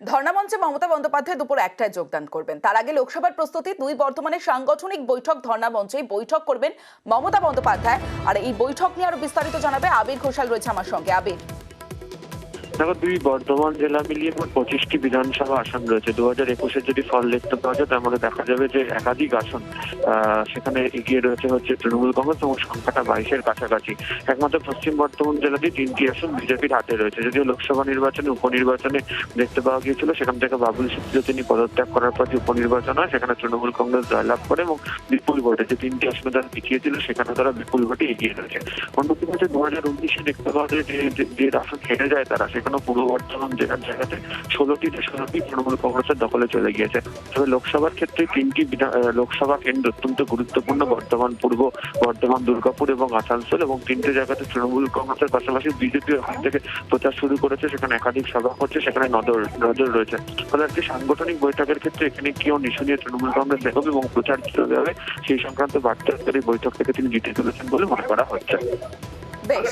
ধর্ণামঞ্চে মমতা বন্দ্যোপাধ্যায় দুপুর একটায় যোগদান করবেন। তার আগে লোকসভার প্রস্তুতি, দুই বর্তমানে সাংগঠনিক বৈঠক ধর্ণামঞ্চে বৈঠক করবেন মমতা বন্দ্যোপাধ্যায়। আর এই বৈঠক নিয়ে আরও বিস্তারিত জানাবে আবির ঘোষাল রয়েছে আমার সঙ্গে। আবির। দেখো, দুই বর্ধমান জেলা মিলিয়ে মোট পঁচিশটি বিধানসভা আসন রয়েছে। দু হাজার একুশের যদি ফল দেখতে পাওয়া যায়, তার মধ্যে দেখা যাবে যে একাধিক আসন সেখানে এগিয়ে রয়েছে হচ্ছে তৃণমূল কংগ্রেস এবং সংখ্যাটা বাইশের কাছাকাছি। একমাত্র পশ্চিম বর্ধমান জেলাতেই তিনটি আসন বিজেপির হাতে রয়েছে। যদিও লোকসভা নির্বাচনে, উপনির্বাচনে দেখতে পাওয়া গিয়েছিল, সেখান থেকে বাবুল সুপ্রিয় তিনি পদত্যাগ করার পর উপনির্বাচন হয়, সেখানে তৃণমূল কংগ্রেস জয়লাভ করে এবং বিপুল ভোটে যে তিনটি আসনে তারা পিছিয়েছিল সেখানে তারা বিপুল ভোটে এগিয়ে রয়েছে। অন্যদিকে হচ্ছে দু হাজার উনিশে দেখতে পাওয়া যে, যে- আসন হেরে যায় তারা সেখানে পূর্ব বর্ধমান জেলার জায়গাতে ষোলোটিতে ষোলোটি তৃণমূল কংগ্রেসের দখলে চলে গিয়েছে। তবে লোকসভার ক্ষেত্রে তিনটি লোকসভা কেন্দ্র অত্যন্ত গুরুত্বপূর্ণ, বর্ধমান পূর্ব, বর্ধমান দুর্গাপুর এবং আসানসোল এবং তিনটে জায়গাতে তৃণমূল কংগ্রেসের পাশাপাশি বিজেপি ওখান থেকে প্রচার শুরু করেছে, সেখানে একাধিক সভা করছে, সেখানে নজর নজর রয়েছে। ফলে একটি সাংগঠনিক বৈঠকের ক্ষেত্রে এখানে কি নিশু নিয়ে তৃণমূল কংগ্রেস দেখাবে এবং প্রচার কীভাবে হবে, সেই সংক্রান্ত বার্তা বৈঠক থেকে তিনি জিতে তুলেছেন বলে মনে করা হচ্ছে। বেশ।